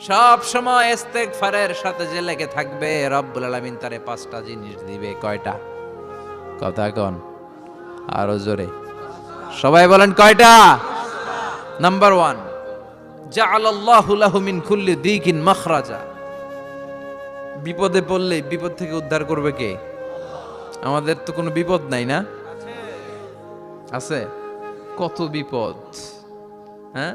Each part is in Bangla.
সব সময় ইস্তেগফারের সাথে যে লেগে থাকবে, রব্বুল আলামিন তারে পাঁচটা জিনিস দিবে, কয়টা? কথা কন, আরও জোরে। সবাই বলেন কয়টা? নাম্বার ওয়ান জাআলাল্লাহু লাহু মিন কুল্লি দিকিন মাখরাজা। বিপদে পড়লে বিপদ থেকে উদ্ধার করবে কে? আমাদের তো কোনো বিপদ নাই না? আছে? কত বিপদ? হ্যাঁ?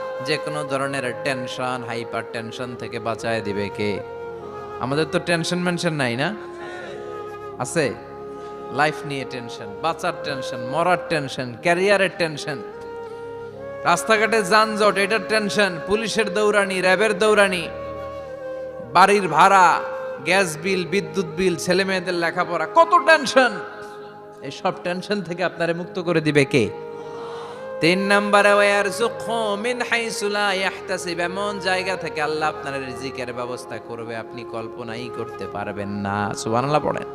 যে কোনো ধরনের টেনশন হাইপার টেনশন থেকে বাঁচায় দিবে কে? আমাদের তো টেনশন মেনশন নাই না? আছে? লাইফ নিয়ে টেনশন বাঁচার টেনশন মরার টেনশন ক্যারিয়ারের টেনশন রাস্তাঘাটে যানজট, এটার টেনশন পুলিশের দৌড়ানি, র্যাবের দৌড়ানি, বাড়ির ভাড়া, গ্যাস বিল, বিদ্যুৎ বিল ছেলে মেয়েদের লেখাপড়া, কত টেনশন এই সব টেনশন থেকে আপনারে মুক্ত করে দিবে কে? তিন নম্বরে ওয়ার মিন হাইসুলা ইয়াহতাসিব এমন জায়গা থেকে আল্লাহ আপনার রিজিকের ব্যবস্থা করবে, আপনি কল্পনাই করতে পারবেন না। সুবহানাল্লাহ পড়েন।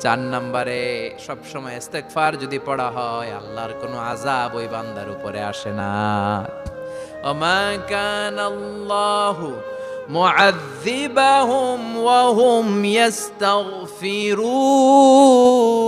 চার নম্বরে, সবসময় ইস্তেগফার যদি পড়া হয়, আল্লাহর কোনো আজাব ওই বান্দার উপরে আসে না। ওমা কান আল্লাহু মুআযিবাহুম ওয়া হুম ইয়াস্তাগফিরুন।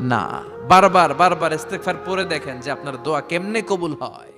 না বারবার বারবার ইস্তেকফার পরে দেখেন যে আপনার দোয়া কেমনে কবুল হয়।